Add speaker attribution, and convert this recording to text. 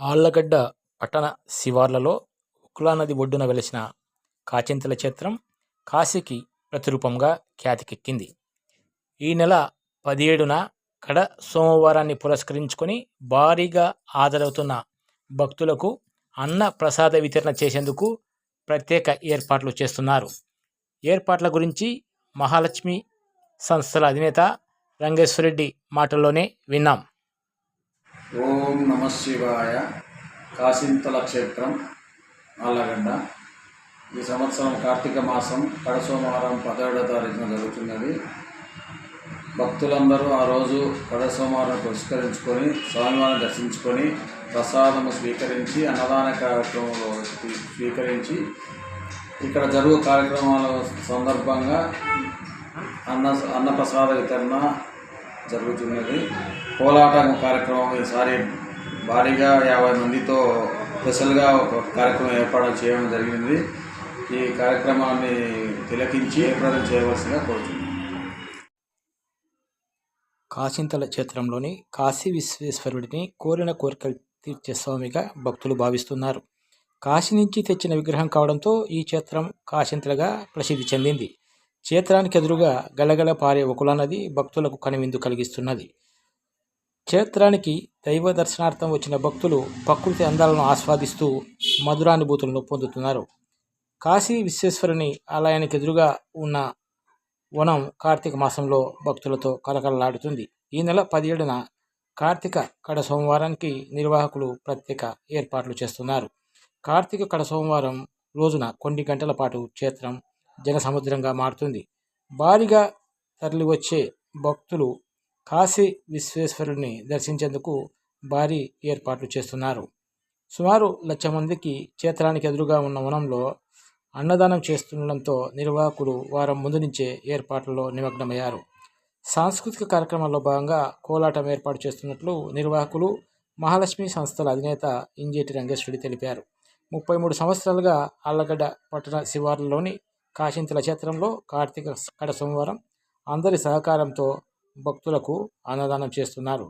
Speaker 1: ఆళ్ళగడ్డ పట్టణ శివార్లలో ఉక్లా నది ఒడ్డున వెలిసిన కాచింతల క్షేత్రం కాశీకి ప్రతిరూపంగా ఖ్యాతికెక్కింది. ఈ నెల పదిహేడున కడ సోమవారాన్ని పురస్కరించుకొని భారీగా ఆదరవుతున్న భక్తులకు అన్న ప్రసాద వితరణ చేసేందుకు ప్రత్యేక ఏర్పాట్లు చేస్తున్నారు. ఏర్పాట్ల గురించి మహాలక్ష్మి సంస్థల అధినేత రంగేశ్వరరెడ్డి మాటల్లోనే విన్నాం.
Speaker 2: ఓం నమ శివాయ. కాశీంతల క్షేత్రం ఆళ్ళగడ్డ ఈ సంవత్సరం కార్తీక మాసం కడ సోమవారం పదిహేడో తారీఖున జరుగుతున్నది. భక్తులందరూ ఆ రోజు కడ సోమవారం పురస్కరించుకొని స్వామివారిని దర్శించుకొని ప్రసాదము స్వీకరించి అన్నదాన కార్యక్రమంలో స్వీకరించి ఇక్కడ జరుగు కార్యక్రమాల సందర్భంగా అన్న అన్నప్రసాద వితరణ జరుగుతున్నది. కోలాటం కార్యక్రమం ఈసారి భారీగా యాభై మందితో స్పెషల్గా ఒక కార్యక్రమం ఏర్పాటు చేయడం జరిగింది. ఈ కార్యక్రమాన్ని తిలకించి ఏర్పాటు చేయవలసిందిగా కోరుతున్నాను
Speaker 1: కాశీంతల క్షేత్రంలోని కాశీ విశ్వేశ్వరుడిని కోరిన కోరికలు తీర్చే స్వామిగా భక్తులు భావిస్తున్నారు. కాశీ నుంచి తెచ్చిన విగ్రహం కావడంతో ఈ క్షేత్రం కాశీంతలుగా ప్రసిద్ధి చెందింది. క్షేత్రానికి ఎదురుగా గలగల పారే ఒకలా భక్తులకు కనువిందు కలిగిస్తున్నది. క్షేత్రానికి దైవ దర్శనార్థం వచ్చిన భక్తులు ప్రకృతి అందాలను ఆస్వాదిస్తూ మధురానుభూతులను పొందుతున్నారు. కాశీ విశ్వేశ్వరుని ఆలయానికి ఎదురుగా ఉన్న వనం కార్తీక మాసంలో భక్తులతో కలకలలాడుతుంది. ఈ నెల పదిహేడున కార్తీక కడ సోమవారానికి నిర్వాహకులు ప్రత్యేక ఏర్పాట్లు చేస్తున్నారు. కార్తీక కడ సోమవారం రోజున కొన్ని గంటల పాటు క్షేత్రం జనసముద్రంగా మారుతుంది. భారీగా తరలివచ్చే భక్తులు కాశీ విశ్వేశ్వరుని దర్శించేందుకు భారీ ఏర్పాట్లు చేస్తున్నారు. సుమారు లక్ష మందికి క్షేత్రానికి ఎదురుగా ఉన్న వనంలో అన్నదానం చేస్తుండడంతో నిర్వాహకులు వారం ముందు నుంచే ఏర్పాట్లలో నిమగ్నమయ్యారు. సాంస్కృతిక కార్యక్రమాల్లో భాగంగా కోలాటం ఏర్పాటు చేస్తున్నట్లు నిర్వాహకులు మహాలక్ష్మి సంస్థల అధినేత ఇంజేటి రంగేశ్వరి తెలిపారు. ముప్పై మూడు సంవత్సరాలుగా ఆళ్ళగడ్డ పట్టణ శివార్లలోని కాశీంతల క్షేత్రంలో కార్తీక కడ సోమవారం అందరి సహకారంతో భక్తులకు అన్నదానం చేస్తున్నారు.